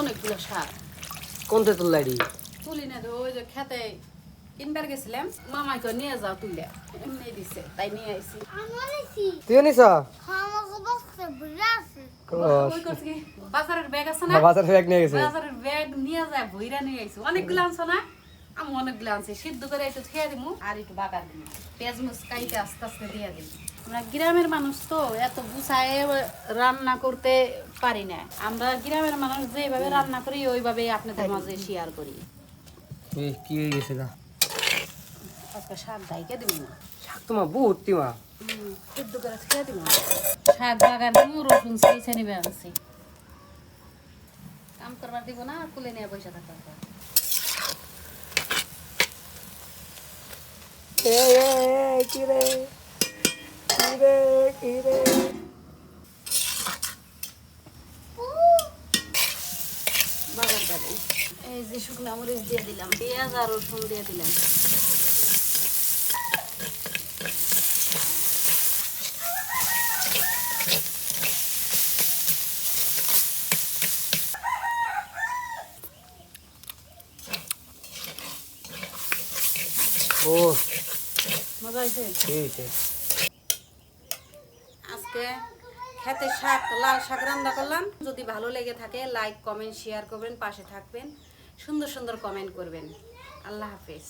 অনেকগুলো শাক কোন তেতুল লাইডি তুলি না ওই যে খেতে কিনবার গেছিলাম মামাকে নিয়ে যাও তুলে এমনি দিছে তাই নিয়ে আইছি। তুই নিছ? করছে বাজারের ব্যাগ আছে না? বাজারের ব্যাগ নিয়ে গেছে। বাজারের ব্যাগ নিয়ে যায় ভইরা নিয়ে আইছি। অনেকগুলো আনছ না? আমি অনেকগুলো আনছি সিদ্ধ করে একটু খেয়ে দিমু আর একটু বাগার দিমু। পেঁয়াজ মুচ কাইতে আস্তে আস্তে দিয়ে দিই আমরা গ্রামের মানুষ তো এত গুছায় রান্না করতে পারি না। আমরা গ্রামের মানুষ যেভাবে রান্না করি ওইভাবে আপনাদের মাঝে শেয়ার করি। এই কি হয়ে গেছে গা? আজকে শাক দিবি না। শাক তোমার মা সিদ্ধ করে খেয়ে দিবি শাক বাগার দিমু রসুন আনছি। কাম করবার দিব না কুলে নিয়ে পয়সা থাকতে হবে। এ এ এ, কি রে কি রে কি রে বাগার দেবো এই যে শুকনো মরিচ দিয়ে দিলাম পেঁয়াজ আর রসুন দিয়ে দিলাম ও মজা হয়েছে? আজকে খেতে শাক লাল শাক রান্না করলাম। যদি ভালো লেগে থাকে লাইক কমেন্ট শেয়ার করবেন পাশে থাকবেন। সুন্দর সুন্দর কমেন্ট করবেন। আল্লাহ হাফেজ।